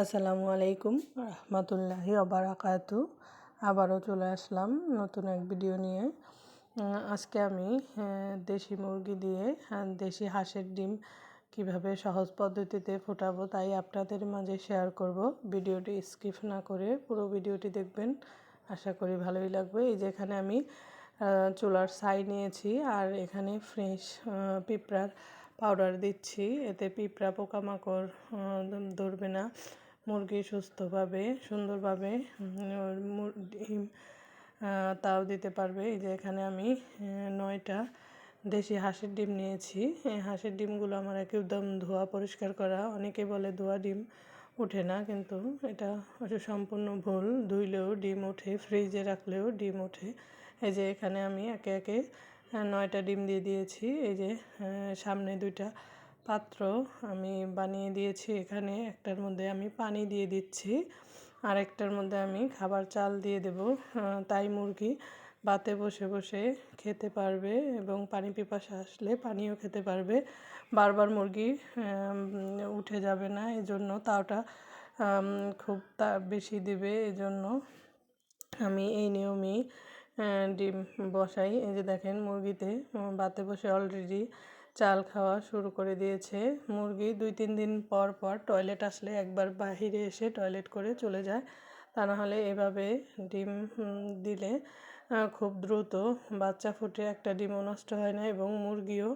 আসসালামু আলাইকুম রহমতুল্লাহি অবরাকাতু আবারও চলে আসলাম নতুন এক ভিডিও নিয়ে। আজকে আমি দেশি মুরগি দিয়ে দেশি হাঁসের ডিম কীভাবে সহজ পদ্ধতিতে ফোটাবো তাই আপনাদের মাঝে শেয়ার করব। ভিডিওটি স্কিপ না করে পুরো ভিডিওটি দেখবেন। আশা করি ভালোই লাগবে। এই যে এখানে আমি চুলার ছাই নিয়েছি আর এখানে ফ্রেশ পিঁপড়ার পাউডার দিচ্ছি। এতে পিঁপড়া পোকামাকড় ধরবে না। মুরগি সুস্থভাবে, সুন্দরভাবে ডিম তাও দিতে পারবে। এই যে এখানে আমি নয়টা দেশি হাঁসের ডিম নিয়েছি। এই হাঁসের ডিমগুলো আমার একদম ধোয়া, পরিষ্কার করা। অনেকে বলে ধোয়া ডিম ওঠে না, কিন্তু এটা হচ্ছে সম্পূর্ণ ভুল। ধুইলেও ডিম ওঠে, ফ্রিজে রাখলেও ডিম ওঠে। এই যে এখানে আমি একে একে নয়টা ডিম দিয়ে দিয়েছি। এই যে সামনে দুইটা পাত্র আমি বানিয়ে দিয়েছি এখানে। একটার মধ্যে আমি পানি দিয়ে দিচ্ছি। আর একটার মধ্যে আমি খাবার চাল দিয়ে দেব। তাই মুরগি বাতে বসে বসে খেতে পারবে এবং পানি পিপাসা আসলে পানিও খেতে পারবে। বারবার মুরগি উঠে যাবে না, এজন্য তাওটা খুব তা, বেশি দিবে। এজন্য আমি এই নিয়মেই ডিম বসাই। এই যে দেখেন মুরগিতে বাতে বসে অলরেডি চাল খাওয়া শুরু করে দিয়েছে। মুরগি দুই তিন দিন পর পর টয়লেট আসলে একবার বাহিরে এসে টয়লেট করে চলে যায়। তা না হলে এভাবে ডিম দিলে খুব দ্রুত বাচ্চা ফুটে, একটা ডিমও নষ্ট হয় না এবং মুরগিও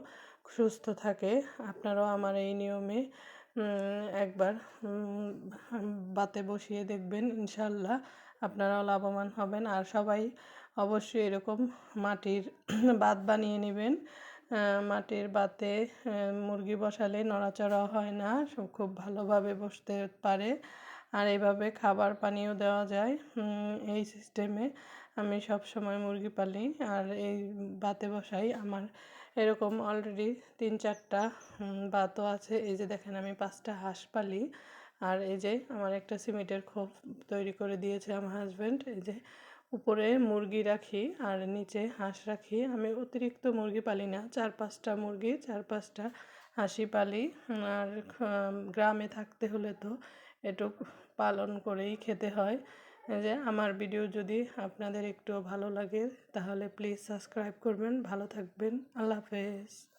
সুস্থ থাকে। আপনারাও আমার এই নিয়মে একবার বাতে বসিয়ে দেখবেন ইনশাল্লাহ আপনারাও লাভবান হবেন। আর সবাই অবশ্যই এরকম মাটির বাত বানিয়ে নেবেন। মাটির বাতে মুরগি বসালে নড়াচড়া হয় না খুব ভালোভাবে বসতে পারে। আর এইভাবে খাবার পানিও দেওয়া যায় এই সিস্টেমে আমি সব সময় মুরগি পালি আর এই বাতে বসাই। আমার এরকম অলরেডি তিন চারটা বাতও আছে। এই যে দেখেন আমি পাঁচটা হাঁস পালি। আর এই যে আমার একটা সিমেন্টের খোপ তৈরি করে দিয়েছে আমার হাজব্যান্ড এই যে উপরে মুরগি রাখি আর নিচে হাঁস রাখি। আমি অতিরিক্ত মুরগি পালি না। চার পাঁচটা মুরগি, চার পাঁচটা হাঁসি পালি। আর গ্রামে থাকতে হলে তো এটুক পালন করেই খেতে হয়। যে আমার ভিডিও যদি আপনাদের একটু ভালো লাগে, তাহলে প্লিজ সাবস্ক্রাইব করবেন। ভালো থাকবেন। আল্লাহ হাফেজ।